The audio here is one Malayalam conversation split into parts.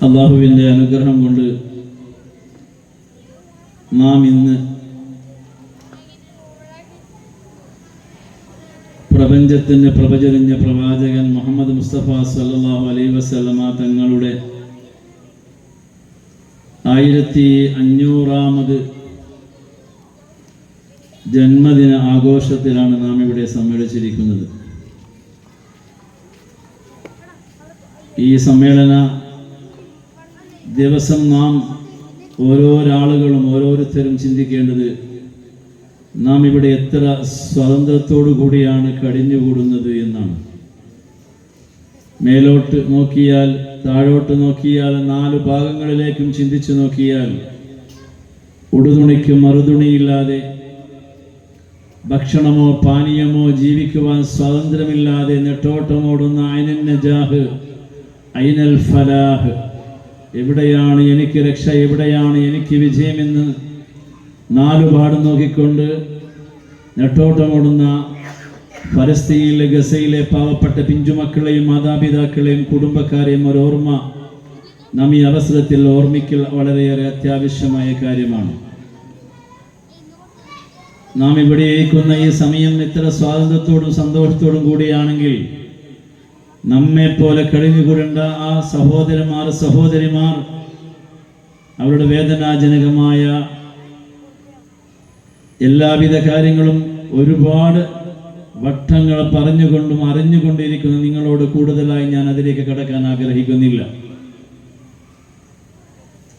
അള്ളാഹുവിന്റെ അനുഗ്രഹം കൊണ്ട് നാം ഇന്ന് പ്രപഞ്ചത്തിന്റെ പ്രഭചരിഞ്ഞ പ്രവാചകൻ മുഹമ്മദ് മുസ്തഫ സല്ലല്ലാഹു അലൈ വസ്ലമ തങ്ങളുടെ ആയിരത്തി അഞ്ഞൂറാമത് ജന്മദിന ആഘോഷത്തിലാണ് നാം ഇവിടെ സമ്മേളിച്ചിരിക്കുന്നത്. ഈ സമ്മേളന ദിവസം നാം ഓരോരാളുകളും ഓരോരുത്തരും ചിന്തിക്കേണ്ടത് നാം ഇവിടെ എത്ര സ്വാതന്ത്ര്യത്തോടു കൂടിയാണ് കഴിഞ്ഞുകൂടുന്നത് എന്നാണ്. മേലോട്ട് നോക്കിയാൽ താഴോട്ട് നോക്കിയാൽ നാല് ഭാഗങ്ങളിലേക്കും ചിന്തിച്ചു നോക്കിയാൽ ഉടുതുണിക്ക് മറുതുണിയില്ലാതെ ഭക്ഷണമോ പാനീയമോ ജീവിക്കുവാൻ സ്വാതന്ത്ര്യമില്ലാതെ നെട്ടോട്ടമോടുന്ന ഐനൻ നജാഹ് ഐനൽ ഫലാഹ്. എവിടെയാണ് എനിക്ക് രക്ഷ എവിടെയാണ് എനിക്ക് വിജയമെന്ന് നാലുപാട് നോക്കിക്കൊണ്ട് നെട്ടോട്ടമോടുന്ന ഫലസ്തീനിലെ ഗസയിലെ പാവപ്പെട്ട പിഞ്ചുമക്കളെയും മാതാപിതാക്കളെയും കുടുംബക്കാരെയും ഒരോർമ്മ നാം ഈ അവസരത്തിൽ ഓർമ്മിക്കൽ വളരെയേറെ അത്യാവശ്യമായ കാര്യമാണ്. നാം ഇവിടെ ഇരിക്കുന്ന ഈ സമയം ഇത്ര സ്വാതന്ത്ര്യത്തോടും സന്തോഷത്തോടും കൂടിയാണെങ്കിൽ നമ്മെ പോലെ കഴിഞ്ഞുകൂടേണ്ട ആ സഹോദരന്മാർ സഹോദരിമാർ അവരുടെ വേദനാജനകമായ എല്ലാവിധ കാര്യങ്ങളും ഒരുപാട് വട്ടങ്ങൾ പറഞ്ഞുകൊണ്ടും അറിഞ്ഞുകൊണ്ടിരിക്കുന്ന നിങ്ങളോട് കൂടുതലായി ഞാൻ അതിലേക്ക് കടക്കാൻ ആഗ്രഹിക്കുന്നില്ല.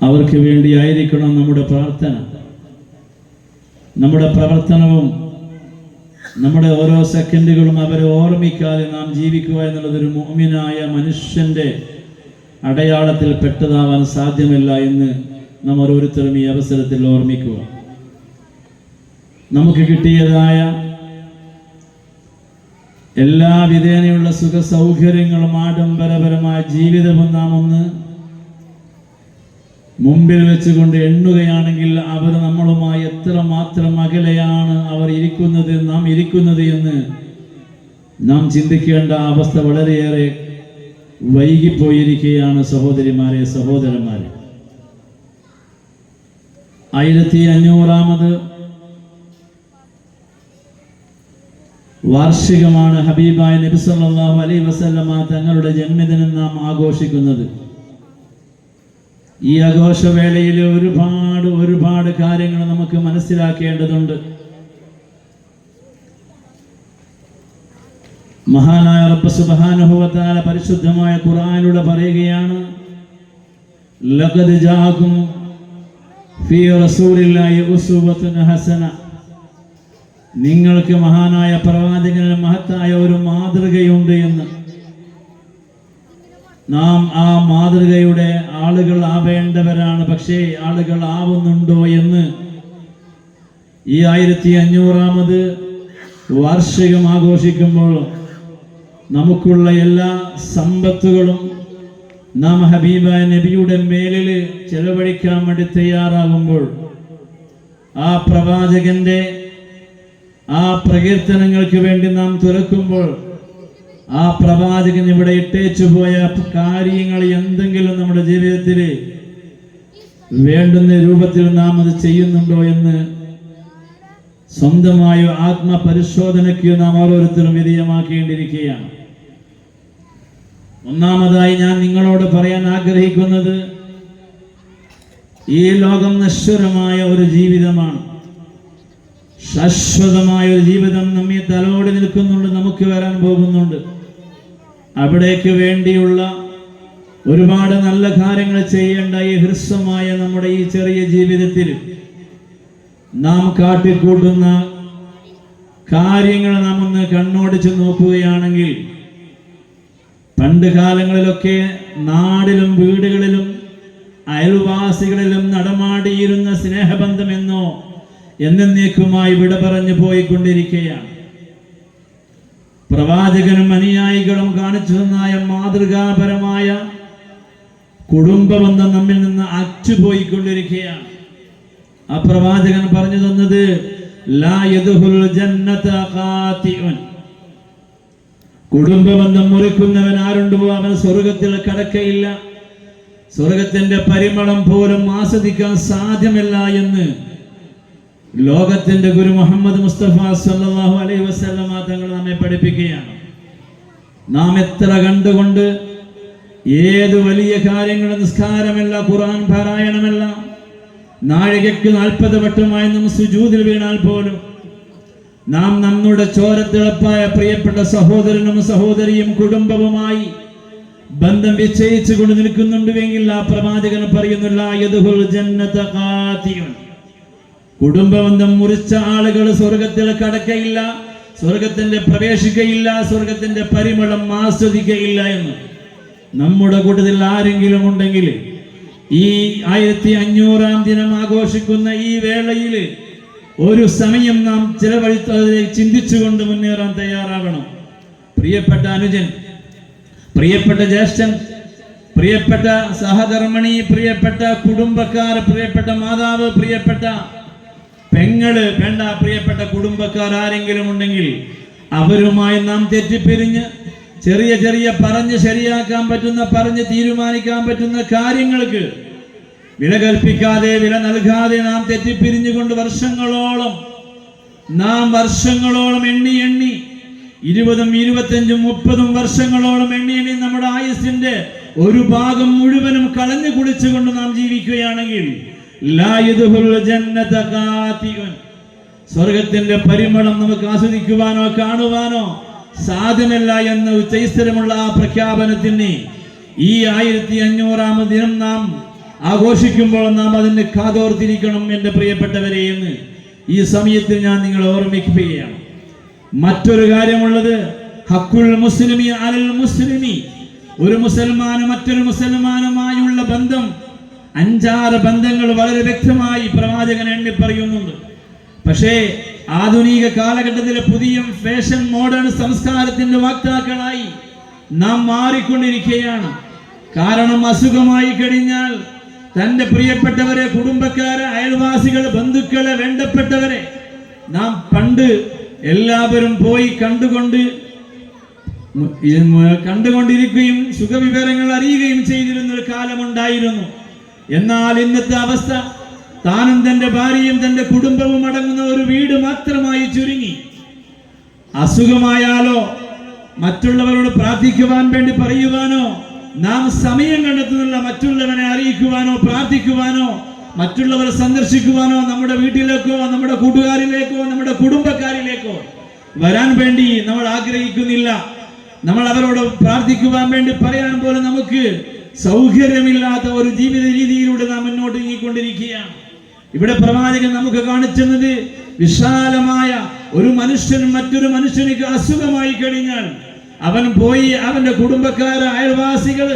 അവർക്ക് വേണ്ടിയായിരിക്കണം നമ്മുടെ പ്രാർത്ഥന. നമ്മുടെ പ്രവർത്തനവും നമ്മുടെ ഓരോ സെക്കൻഡുകളും അവരെ ഓർമ്മിക്കാതെ നാം ജീവിക്കുക എന്നുള്ളത് ഒരു മോമിനായ മനുഷ്യന്റെ അടയാളത്തിൽ പെട്ടതാവാൻ സാധ്യമല്ല എന്ന് നാം ഓരോരുത്തരും ഈ അവസരത്തിൽ ഓർമ്മിക്കുക. നമുക്ക് കിട്ടിയതായ എല്ലാ വിധേനയുള്ള സുഖ സൗകര്യങ്ങളും ആഡംബരപരമായ ജീവിതവും നാം ഒന്ന് മുമ്പിൽ വെച്ചുകൊണ്ട് എണ്ണുകയാണെങ്കിൽ അവർ നമ്മളുമായി എത്ര മാത്രം അകലെയാണ് അവർ ഇരിക്കുന്നത് നാം ഇരിക്കുന്നത് എന്ന് നാം ചിന്തിക്കേണ്ട അവസ്ഥ വളരെയേറെ വൈകിപ്പോയിരിക്കുകയാണ് സഹോദരിമാരെ സഹോദരന്മാരെ. ആയിരത്തി അഞ്ഞൂറാമത് വാർഷികമാണ് ഹബീബായ നബി സല്ലല്ലാഹു അലൈഹി വസല്ലമ തങ്ങളുടെ ജന്മദിനം നാം ആഘോഷിക്കുന്നത്. ഈ ആഘോഷവേളയിൽ ഒരുപാട് ഒരുപാട് കാര്യങ്ങൾ നമുക്ക് മനസ്സിലാക്കേണ്ടതുണ്ട്. മഹാനായ റബ്ബ് തആല പരിശുദ്ധമായ ഖുർആനിലൂടെ പറയുകയാണ് ലഖദ് ജാഅകും ഫീ റസൂലില്ലാഹി ഉസ്വത്തുൻ ഹസന. നിങ്ങൾക്ക് മഹാനായ പ്രവാചകനിൽ മഹത്തായ ഒരു മാതൃകയുണ്ട് എന്ന്. നാം ആ മാതൃകയുടെ പക്ഷേ ആളുകൾ ആവുന്നുണ്ടോ എന്ന് ഈ ആയിരത്തി അഞ്ഞൂറാമത് വാർഷികം ആഘോഷിക്കുമ്പോൾ നമുക്കുള്ള എല്ലാ സമ്പത്തുകളും നാം ഹബീബ നബിയുടെ മേലിൽ ചെലവഴിക്കാൻ വേണ്ടി തയ്യാറാകുമ്പോൾ ആ പ്രവാചകന്റെ ആ പ്രകീർത്തനങ്ങൾക്ക് വേണ്ടി നാം തുറക്കുമ്പോൾ ആ പ്രവാചകൻ ഇവിടെ ഇട്ടേച്ചു പോയ കാര്യങ്ങൾ എന്തെങ്കിലും നമ്മുടെ ജീവിതത്തിൽ വേണ്ടുന്ന രൂപത്തിൽ നാം അത് ചെയ്യുന്നുണ്ടോ എന്ന് സ്വന്തമായ ആത്മപരിശോധനയ്ക്ക് നാം ഓരോരുത്തരും വിധേയമാക്കേണ്ടിയിരിക്കുകയാണ്. ഒന്നാമതായി ഞാൻ നിങ്ങളോട് പറയാൻ ആഗ്രഹിക്കുന്നത് ഈ ലോകം നശ്വരമായ ഒരു ജീവിതമാണ്. ശാശ്വതമായ ഒരു ജീവിതം നമ്മെ തലോടി നിൽക്കുന്നുണ്ട് നമുക്ക് വരാൻ പോകുന്നുണ്ട്. അവിടേക്ക് വേണ്ടിയുള്ള ഒരുപാട് നല്ല കാര്യങ്ങൾ ചെയ്യേണ്ട ഈ ഹൃസ്വമായ നമ്മുടെ ഈ ചെറിയ ജീവിതത്തിൽ നാം കാട്ടിക്കൂട്ടുന്ന കാര്യങ്ങൾ നാം ഒന്ന് കണ്ണോടിച്ച് നോക്കുകയാണെങ്കിൽ പണ്ട് കാലങ്ങളിലൊക്കെ നാടിലും വീടുകളിലും അയൽവാസികളിലും നടമാടിയിരുന്ന സ്നേഹബന്ധമെന്നോ എന്നേക്കുമായി വിട പറഞ്ഞു പോയിക്കൊണ്ടിരിക്കുകയാണ്. പ്രവാചകനും അനുയായികളും കാണിച്ചു തന്നായ മാതൃകാപരമായ കുടുംബബന്ധം നമ്മിൽ നിന്ന് അച്ചുപോയിക്കൊണ്ടിരിക്കുകയാണ് ആ പ്രവാചകൻ പറഞ്ഞു തന്നത് കുടുംബബന്ധം മുറിക്കുന്നവൻ ആരുണ്ടോ അവൻ സ്വർഗത്തിൽ കടക്കയില്ല. സ്വർഗത്തിന്റെ പരിമളം പോലും ആസ്വദിക്കാൻ സാധ്യമല്ല എന്ന് ലോകത്തിന്റെ ഗുരു മുഹമ്മദ് മുസ്തഫ സല്ലല്ലാഹു അലൈഹി വസല്ലമ തങ്ങൾ നമ്മെ പഠിപ്പിക്കുകയാണ്. നാം എത്ര കണ്ടുകൊണ്ട് ഏത് വലിയ കാര്യങ്ങൾ നിസ്കാരമല്ല ഖുറാൻ പാരായണമല്ല. നാഴികയ്ക്ക് നാൽപ്പത് വട്ടമായി നാം സുജൂതിൽ വീണാൽ പോലും നാം നമ്മുടെ ചോരത്തിളപ്പായ പ്രിയപ്പെട്ട സഹോദരനും സഹോദരിയും കുടുംബവുമായി ബന്ധം വിച്ഛയിച്ചു കൊണ്ട് നിൽക്കുന്നുണ്ടെങ്കിൽ ആ പ്രവാചകൻ പറയുന്നില്ല കുടുംബബന്ധം മുറിച്ച ആളുകൾ സ്വർഗത്തിൽ കടക്കയില്ല സ്വർഗത്തിന്റെ പ്രവേശിക്കയില്ല സ്വർഗത്തിന്റെ പരിമളം ആസ്വദിക്കയില്ല എന്ന്. നമ്മുടെ കൂട്ടത്തിൽ ആരെങ്കിലും ഉണ്ടെങ്കിൽ ഈ ആയിരത്തി അഞ്ഞൂറാം ദിനം ആഘോഷിക്കുന്ന ഈ വേളയിൽ ഒരു സമയം നാം ചിലവഴിത്തതിനെ ചിന്തിച്ചുകൊണ്ട് മുന്നേറാൻ തയ്യാറാകണം. പ്രിയപ്പെട്ട അനുജൻ പ്രിയപ്പെട്ട ജ്യേഷ്ഠൻ പ്രിയപ്പെട്ട സഹധർമ്മിണി പ്രിയപ്പെട്ട കുടുംബക്കാർ പ്രിയപ്പെട്ട മാതാവ് പ്രിയപ്പെട്ട പെങ്ങൾ വേണ്ട പ്രിയപ്പെട്ട കുടുംബക്കാർ ആരെങ്കിലും ഉണ്ടെങ്കിൽ അവരുമായി നാം തെറ്റിപ്പിരിഞ്ഞ് ചെറിയ ചെറിയ പറഞ്ഞ് ശരിയാക്കാൻ പറ്റുന്ന പറഞ്ഞ് തീരുമാനിക്കാൻ പറ്റുന്ന കാര്യങ്ങൾക്ക് വില കൽപ്പിക്കാതെ വില നൽകാതെ നാം തെറ്റിപ്പിരിഞ്ഞുകൊണ്ട് വർഷങ്ങളോളം നാം വർഷങ്ങളോളം എണ്ണി എണ്ണി ഇരുപതും ഇരുപത്തഞ്ചും മുപ്പതും വർഷങ്ങളോളം എണ്ണി എണ്ണി നമ്മുടെ ആയുസിന്റെ ഒരു ഭാഗം മുഴുവനും കളഞ്ഞു കുളിച്ചുകൊണ്ട് നാം ജീവിക്കുകയാണെങ്കിൽ. സ്വർഗത്തിന്റെ പരിമളം നമുക്ക് ആസ്വദിക്കുവാനോ കാണുവാനോ സാധ്യമല്ല എന്ന് ഉച്ചൈസ്തരമുള്ള ആ പ്രഖ്യാപനത്തിന് ഈ ആയിരത്തി അഞ്ഞൂറാമത് ദിനം നാം ആഘോഷിക്കുമ്പോൾ നാം അതിന് കാതോർത്തിരിക്കണം എന്റെ പ്രിയപ്പെട്ടവരെ എന്ന് ഈ സമയത്ത് ഞാൻ നിങ്ങളെ ഓർമ്മിക്കുകയാണ്. മറ്റൊരു കാര്യമുള്ളത് ഹക്കുൽ മുസ്ലിമി അലൽ മുസ്ലിമി. ഒരു മുസൽമാന് മറ്റൊരു മുസൽമാനുമായുള്ള ബന്ധം അഞ്ചാറ് ബന്ധങ്ങൾ വളരെ വ്യക്തമായി പ്രവാചകൻ എണ്ണി പറയുന്നുണ്ട്. പക്ഷേ ആധുനിക കാലഘട്ടത്തിലെ പുതിയ ഫാഷൻ മോഡേൺ സംസ്കാരത്തിന്റെ വാക്താക്കളായി നാം മാറിക്കൊണ്ടിരിക്കുകയാണ്. കാരണം അസുഖമായി കഴിഞ്ഞാൽ തന്റെ പ്രിയപ്പെട്ടവരെ കുടുംബക്കാരെ അയൽവാസികൾ ബന്ധുക്കളെ വേണ്ടപ്പെട്ടവരെ നാം പണ്ട് എല്ലാവരും പോയി കണ്ടുകൊണ്ട് കണ്ടുകൊണ്ടിരിക്കുകയും സുഖവിവരങ്ങൾ അറിയുകയും ചെയ്തിരുന്ന ഒരു കാലമുണ്ടായിരുന്നു. എന്നാൽ ഇന്നത്തെ അവസ്ഥ താനും തന്റെ ഭാര്യയും തന്റെ കുടുംബവും അടങ്ങുന്ന ഒരു വീട് മാത്രമായി ചുരുങ്ങി. അസുഖമായാലോ മറ്റുള്ളവരോട് പ്രാർത്ഥിക്കുവാൻ വേണ്ടി പറയുവാനോ നാം സമയം കണ്ടെത്തുന്നില്ല മറ്റുള്ളവനെ അറിയിക്കുവാനോ പ്രാർത്ഥിക്കുവാനോ മറ്റുള്ളവരെ സന്ദർശിക്കുവാനോ നമ്മുടെ വീട്ടിലേക്കോ നമ്മുടെ കൂട്ടുകാരിലേക്കോ നമ്മുടെ കുടുംബക്കാരിലേക്കോ വരാൻ വേണ്ടി നമ്മൾ ആഗ്രഹിക്കുന്നില്ല. നമ്മൾ അവരോട് പ്രാർത്ഥിക്കുവാൻ വേണ്ടി പറയാൻ പോലും നമുക്ക് സൗകര്യമില്ലാത്ത ഒരു ജീവിത രീതിയിലൂടെ നാം മുന്നോട്ട് നീങ്ങിക്കൊണ്ടിരിക്കുകയാണ്. ഇവിടെ പ്രവാചകൻ നമുക്ക് കാണിച്ചത് വിശാലമായ ഒരു മനുഷ്യൻ മറ്റൊരു മനുഷ്യനിക്ക് അസുഖമായി കഴിഞ്ഞാൽ അവൻ പോയി അവന്റെ കുടുംബക്കാർ അയൽവാസികൾ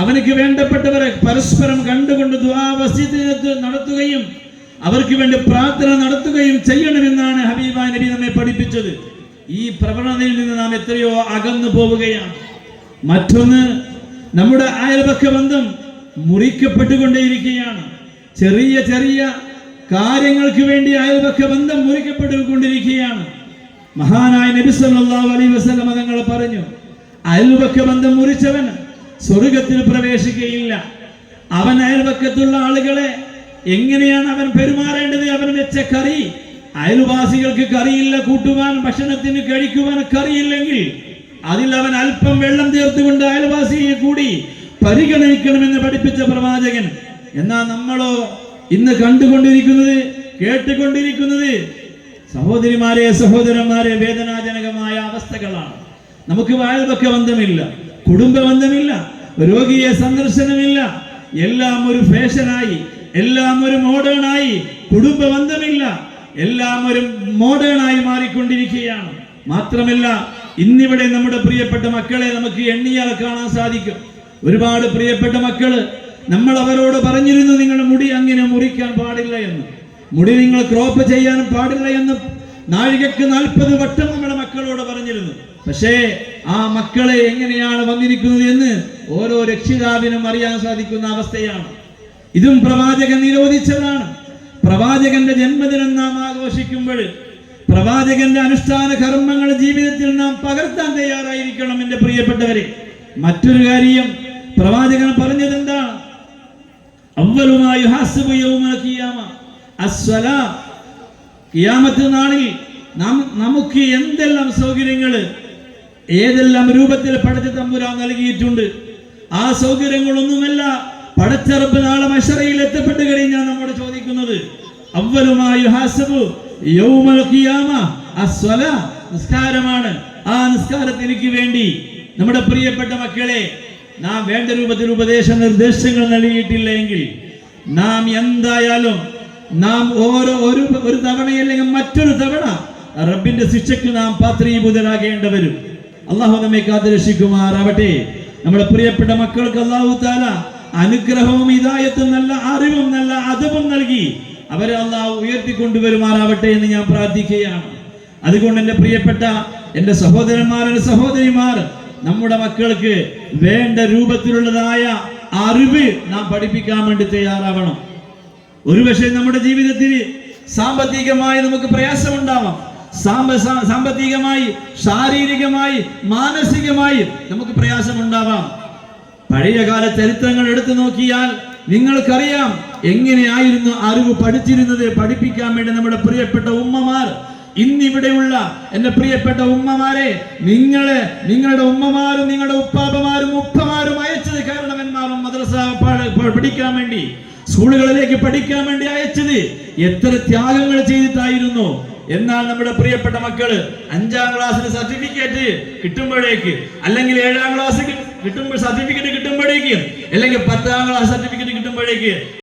അവനക്ക് വേണ്ടപ്പെട്ടവരെ പരസ്പരം കണ്ടുകൊണ്ട് ദ്വാവസ്യത്തിന് നടത്തുകയും അവർക്ക് വേണ്ടി പ്രാർത്ഥന നടത്തുകയും ചെയ്യണമെന്നാണ് ഹബീബ നബി നമ്മെ പഠിപ്പിച്ചത്. ഈ പ്രവണതയിൽ നിന്ന് നാം എത്രയോ അകന്നു പോവുകയാണ്. മറ്റൊന്ന് നമ്മുടെ അയൽപക്ക ബന്ധം മുറിക്കപ്പെട്ടുകൊണ്ടേയിരിക്കുകയാണ്. ചെറിയ ചെറിയ കാര്യങ്ങൾക്ക് വേണ്ടി അയൽപക്ക ബന്ധം മുറിക്കപ്പെട്ടുകൊണ്ടിരിക്കുകയാണ് മഹാനായ നബി സല്ലല്ലാഹു അലൈഹി വസല്ലം തങ്ങൾ പറഞ്ഞു അയൽപക്ക ബന്ധം മുറിച്ചവൻ സ്വർഗത്തിൽ പ്രവേശിക്കുകയില്ല. അവൻ അയൽപക്കത്തുള്ള ആളുകളെ എങ്ങനെയാണ് അവൻ പെരുമാറേണ്ടത്? അവൻ വെച്ച കറി അയൽവാസികൾക്ക് കറിയില്ല കൂട്ടുവാൻ ഭക്ഷണത്തിന് കഴിക്കുവാൻ കറിയില്ലെങ്കിൽ അതിൽ അവൻ അല്പം വെള്ളം തീർത്തുകൊണ്ട് അയൽവാസിയെ കൂടി പരിഗണിക്കണമെന്ന് പഠിപ്പിച്ച പ്രവാചകൻ എന്നാൽ നമ്മളോ ഇന്ന് കണ്ടുകൊണ്ടിരിക്കുന്നത് കേട്ടുകൊണ്ടിരിക്കുന്നത് സഹോദരിമാരെ സഹോദരന്മാരെ വേദനാജനകമായ അവസ്ഥകളാണ്. നമുക്ക് വാഴപക്ക ബന്ധമില്ല കുടുംബ ബന്ധമില്ല രോഗിയെ സന്ദർശനമില്ല. എല്ലാം ഒരു ഫാഷനായി എല്ലാം ഒരു മോഡേണായി കുടുംബ ബന്ധമില്ല എല്ലാം ഒരു മോഡേണായി മാറിക്കൊണ്ടിരിക്കുകയാണ്. മാത്രമല്ല ഇന്നിവിടെ നമ്മുടെ പ്രിയപ്പെട്ട മക്കളെ നമുക്ക് എണ്ണിയാൽ കാണാൻ സാധിക്കും. ഒരുപാട് പ്രിയപ്പെട്ട മക്കൾ നമ്മൾ അവരോട് പറഞ്ഞിരുന്നു നിങ്ങളുടെ മുടി അങ്ങനെ മുറിക്കാൻ പാടില്ല എന്ന്. മുടി നിങ്ങൾ ക്രോപ്പ് ചെയ്യാൻ പാടില്ല എന്ന് നാഴികക്ക് നാൽപ്പത് വട്ടം നമ്മുടെ മക്കളോട് പറഞ്ഞിരുന്നു. പക്ഷേ ആ മക്കളെ എങ്ങനെയാണ് വന്നിരിക്കുന്നത് എന്ന് ഓരോ രക്ഷിതാവിനും അറിയാൻ സാധിക്കുന്ന അവസ്ഥയാണ്. ഇതും പ്രവാചകൻ നിരോധിച്ചതാണ്. പ്രവാചകന്റെ ജന്മദിനം നാം ആഘോഷിക്കുമ്പോൾ പ്രവാചകന്റെ അനുഷ്ഠാന കർമ്മങ്ങൾ ജീവിതത്തിൽ നാം പകർത്താൻ തയ്യാറായിരിക്കണം എന്റെ പ്രിയപ്പെട്ടവരെ. മറ്റൊരു കാര്യം പ്രവാചകൻ പറഞ്ഞത് എന്താണ് അവലുമായി ഹാസിബു യൗമൽ ഖിയാമ അസ്സലാ നാളിൽ നമുക്ക് എന്തെല്ലാം സൗകര്യങ്ങൾ ഏതെല്ലാം രൂപത്തിൽ പടച്ച തമ്പുരാൻ നൽകിയിട്ടുണ്ട് ആ സൗകര്യങ്ങളൊന്നുമല്ല പടച്ചറപ്പ് നാളെ മഷറയിൽ എത്തപ്പെട്ട് കഴിഞ്ഞാൽ നമ്മോട് ചോദിക്കുന്നത് അവലുമായി യൗമൽ നിസ്കാരമാണ്. ആ നിസ്കാരത്തിനു വേണ്ടി നമ്മുടെ പ്രിയപ്പെട്ട മക്കളെ നാം വേണ്ട രൂപത്തിൽ ഉപദേശ നിർദ്ദേശങ്ങൾ നൽകിയിട്ടില്ലെങ്കിൽ നാം എന്തായാലും നാം ഓരോ ഒരു ഒരു തവണയല്ലെങ്കിൽ മറ്റൊരു തവണ റബ്ബിന്റെ ശിക്ഷയ്ക്ക് നാം പാത്രീഭൂതരാകേണ്ടി വരും അള്ളാഹു നമ്മെ കാത്തുരക്ഷിക്കുമാറാവട്ടെ. നമ്മുടെ പ്രിയപ്പെട്ട മക്കൾക്ക് അള്ളാഹു താല അനുഗ്രഹവും ഇതായത്തും നല്ല അറിവും നല്ല അതവും നൽകി അവരെ അള്ളാഹു ഉയർത്തിക്കൊണ്ടുവരുമാറാവട്ടെ എന്ന് ഞാൻ പ്രാർത്ഥിക്കുകയാണ്. അതുകൊണ്ട് എന്റെ പ്രിയപ്പെട്ട എന്റെ സഹോദരന്മാർ എന്റെ സഹോദരിമാർ നമ്മുടെ മക്കൾക്ക് വേണ്ട രൂപത്തിലുള്ളതായ അറിവ് നാം പഠിപ്പിക്കാൻ വേണ്ടി തയ്യാറാവണം. ഒരുപക്ഷെ നമ്മുടെ ജീവിതത്തിൽ സാമ്പത്തികമായി നമുക്ക് പ്രയാസമുണ്ടാവാം. സാമ്പ സാമ്പത്തികമായി ശാരീരികമായി മാനസികമായി നമുക്ക് പ്രയാസമുണ്ടാവാം. പഴയകാല ചരിത്രങ്ങൾ എടുത്തു നോക്കിയാൽ നിങ്ങൾക്കറിയാം എങ്ങനെയായിരുന്നു അറിവ് പഠിച്ചിരുന്നത് പഠിപ്പിക്കാൻ വേണ്ടി നമ്മുടെ പ്രിയപ്പെട്ട ഉമ്മമാർ. ഇന്നിവിടെയുള്ള എന്റെ പ്രിയപ്പെട്ട ഉമ്മമാരെ നിങ്ങളെ നിങ്ങളുടെ ഉമ്മമാരും നിങ്ങളുടെ ഉപ്പാപ്പമാരും ഉപ്പമാരും അയച്ചത് പ- പഠിക്കാൻ വേണ്ടി സ്കൂളുകളിലേക്ക് പഠിക്കാൻ വേണ്ടി അയച്ചത് എത്ര ത്യാഗങ്ങൾ ചെയ്തിട്ടായിരുന്നു. എന്നാൽ നമ്മുടെ പ്രിയപ്പെട്ട മക്കൾ അഞ്ചാം ക്ലാസ്സിന് സർട്ടിഫിക്കറ്റ് കിട്ടുമ്പോഴേക്ക് അല്ലെങ്കിൽ ഏഴാം ക്ലാസ് കിട്ടുമ്പോൾ സർട്ടിഫിക്കറ്റ് കിട്ടുമ്പോഴേക്ക് അല്ലെങ്കിൽ പത്താം ക്ലാസ് സർട്ടിഫിക്കറ്റ് കിട്ടുമ്പോഴേക്ക്